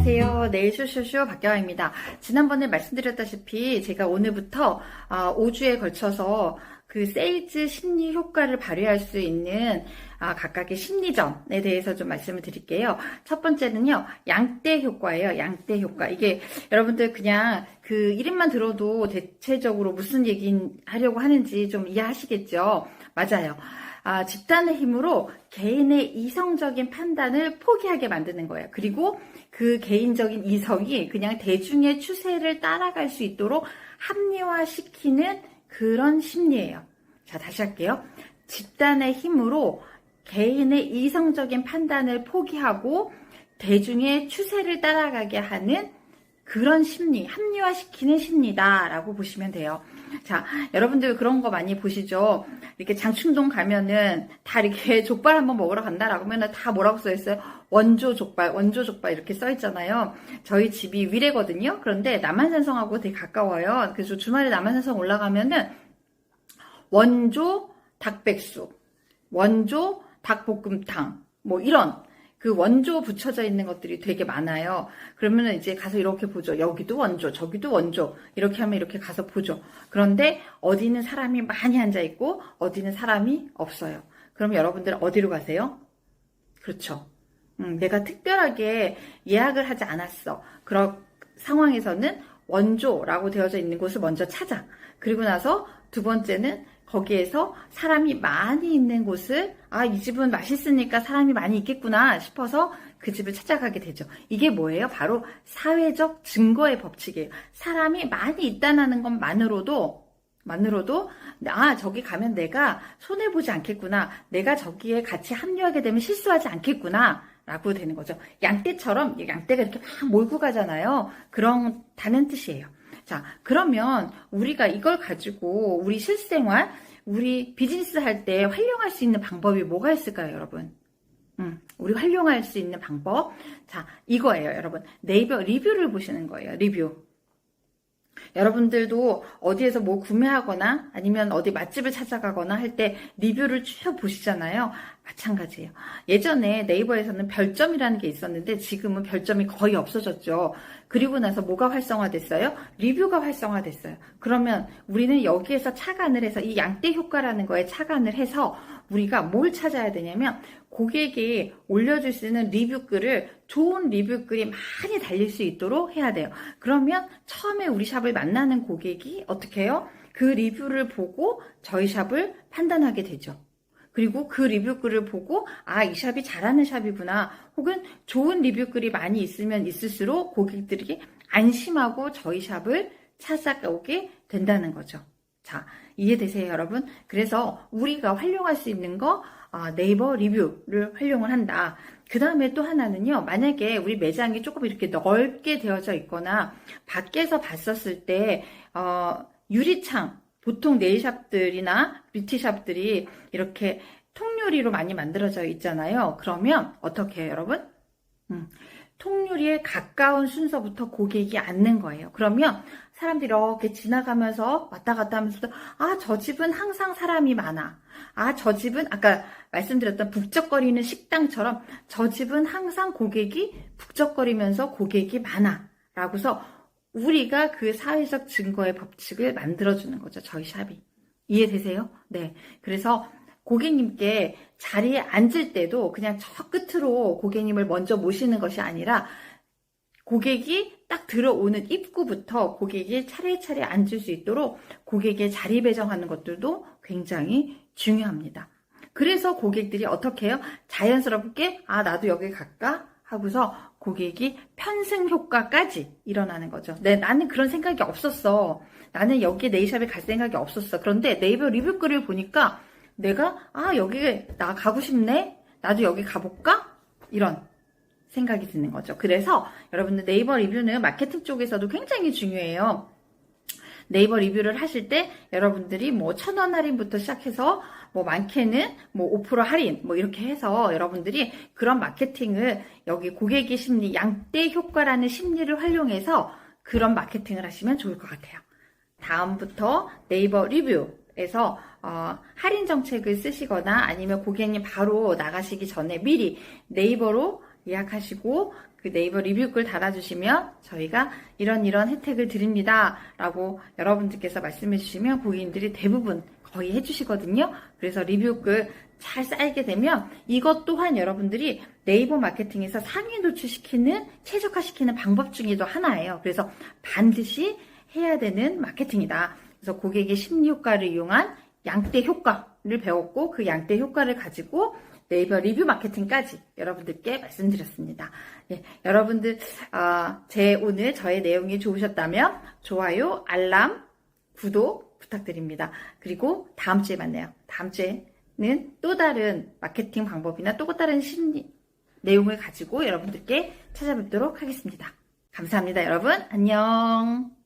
안녕하세요. 내일 쇼쇼쇼 박경아입니다. 지난번에 말씀드렸다시피 제가 오늘부터 5주에 걸쳐서 그 세일즈 심리 효과를 발휘할 수 있는 아, 각각의 심리전에 대해서 좀 말씀을 드릴게요. 첫 번째는요, 양대 효과예요. 양대 효과. 이게 여러분들 그냥 그 이름만 들어도 대체적으로 무슨 얘기 하려고 하는지 좀 이해하시겠죠? 맞아요. 아, 집단의 힘으로 개인의 이성적인 판단을 포기하게 만드는 거예요. 그리고 그 개인적인 이성이 그냥 대중의 추세를 따라갈 수 있도록 합리화시키는 그런 심리예요. 자, 다시 할게요. 집단의 힘으로 개인의 이성적인 판단을 포기하고 대중의 추세를 따라가게 하는 그런 심리, 합리화시키는 심리다라고 보시면 돼요. 자, 여러분들 그런 거 많이 보시죠? 이렇게 장충동 가면은 다 이렇게 족발 한번 먹으러 간다라고 하면은 다 뭐라고 써 있어요? 원조 족발, 원조 족발 이렇게 써 있잖아요. 저희 집이 위례거든요. 그런데 남한산성하고 되게 가까워요. 그래서 주말에 남한산성 올라가면은 원조 닭백숙, 원조 닭볶음탕, 뭐 이런 그 원조 붙여져 있는 것들이 되게 많아요. 그러면 이제 가서 이렇게 보죠. 여기도 원조, 저기도 원조. 이렇게 하면 이렇게 가서 보죠. 그런데 어디는 사람이 많이 앉아 있고 어디는 사람이 없어요. 그럼 여러분들 어디로 가세요? 그렇죠. 음, 내가 특별하게 예약을 하지 않았어. 그런 상황에서는 원조라고 되어져 있는 곳을 먼저 찾아. 그리고 나서 두 번째는 거기에서 사람이 많이 있는 곳을 아, 이 집은 맛있으니까 사람이 많이 있겠구나 싶어서 그 집을 찾아가게 되죠. 이게 뭐예요? 바로 사회적 증거의 법칙이에요. 사람이 많이 있다는 것만으로도 만으로도 아 저기 가면 내가 손해 보지 않겠구나. 내가 저기에 같이 합류하게 되면 실수하지 않겠구나. 라고 되는 거죠. 양떼처럼 양떼가 이렇게 막 몰고 가잖아요. 그런 다는 뜻이에요. 자, 그러면 우리가 이걸 가지고 우리 실생활, 우리 비즈니스 할 때 활용할 수 있는 방법이 뭐가 있을까요, 여러분? 음, 우리 활용할 수 있는 방법. 자, 이거예요, 여러분. 네이버 리뷰를 보시는 거예요, 리뷰. 여러분들도 어디에서 뭐 구매하거나 아니면 어디 맛집을 찾아가거나 할 때 리뷰를 쭉 보시잖아요. 마찬가지예요. 예전에 네이버에서는 별점이라는 게 있었는데 지금은 별점이 거의 없어졌죠. 그리고 나서 뭐가 활성화됐어요? 리뷰가 활성화됐어요. 그러면 우리는 여기에서 차관을 해서 이 양대 효과라는 거에 차관을 해서 우리가 뭘 찾아야 되냐면 고객이 올려줄 수 있는 리뷰글을 좋은 리뷰글이 많이 달릴 수 있도록 해야 돼요. 그러면 처음에 우리 샵을 만나는 고객이 어떻게 해요? 그 리뷰를 보고 저희 샵을 판단하게 되죠. 그리고 그 리뷰글을 보고 아 이 샵이 잘하는 샵이구나 혹은 좋은 리뷰글이 많이 있으면 있을수록 고객들이 안심하고 저희 샵을 찾아오게 된다는 거죠. 자 이해되세요 여러분? 그래서 우리가 활용할 수 있는 거 아, 네이버 리뷰를 활용을 한다. 그 다음에 또 하나는요, 만약에 우리 매장이 조금 이렇게 넓게 되어져 있거나, 밖에서 봤었을 때, 어, 유리창, 보통 네일샵들이나 뷰티샵들이 이렇게 통유리로 많이 만들어져 있잖아요. 그러면 어떻게 해요, 여러분? 음, 통유리에 가까운 순서부터 고객이 앉는 거예요. 그러면 사람들이 이렇게 지나가면서 왔다 갔다 하면서 아, 저 집은 항상 사람이 많아. 아, 저 집은 아까 말씀드렸던 북적거리는 식당처럼 저 집은 항상 고객이 북적거리면서 고객이 많아. 라고서 우리가 그 사회적 증거의 법칙을 만들어주는 거죠. 저희 샵이. 이해되세요? 네. 그래서 고객님께 자리에 앉을 때도 그냥 저 끝으로 고객님을 먼저 모시는 것이 아니라 고객이 딱 들어오는 입구부터 고객이 차례차례 앉을 수 있도록 고객의 자리 배정하는 것들도 굉장히 중요합니다. 그래서 고객들이 어떻게 해요? 자연스럽게 아 나도 여기 갈까? 하고서 고객이 편승 효과까지 일어나는 거죠. 네, 나는 그런 생각이 없었어. 나는 여기에 네이샵에 갈 생각이 없었어. 그런데 네이버 리뷰 글을 보니까 내가 아 여기 나 가고 싶네. 나도 여기 가볼까? 이런 생각이 드는 거죠. 그래서 여러분들 네이버 리뷰는 마케팅 쪽에서도 굉장히 중요해요. 네이버 리뷰를 하실 때 여러분들이 뭐 천 원 할인부터 시작해서 뭐 많게는 뭐 5% 할인 뭐 이렇게 해서 여러분들이 그런 마케팅을 여기 고객의 심리 양대 효과라는 심리를 활용해서 그런 마케팅을 하시면 좋을 것 같아요. 다음부터 네이버 리뷰에서 어, 할인 정책을 쓰시거나 아니면 고객님 바로 나가시기 전에 미리 네이버로 예약하시고 그 네이버 리뷰 글 달아주시면 저희가 이런 이런 혜택을 드립니다. 라고 여러분들께서 말씀해 주시면 고객님들이 대부분 거의 해주시거든요. 그래서 리뷰 글 잘 쌓이게 되면 이것 또한 여러분들이 네이버 마케팅에서 상위 노출시키는 최적화시키는 방법 중에도 하나예요. 그래서 반드시 해야 되는 마케팅이다. 그래서 고객의 심리 효과를 이용한 양대 효과를 배웠고 그 양대 효과를 가지고 네이버 리뷰 마케팅까지 여러분들께 말씀드렸습니다. 예, 여러분들 아, 제 오늘 저의 내용이 좋으셨다면 좋아요, 알람, 구독 부탁드립니다. 그리고 다음 주에 만나요. 다음 주에는 또 다른 마케팅 방법이나 또 다른 심리 내용을 가지고 여러분들께 찾아뵙도록 하겠습니다. 감사합니다, 여러분. 안녕.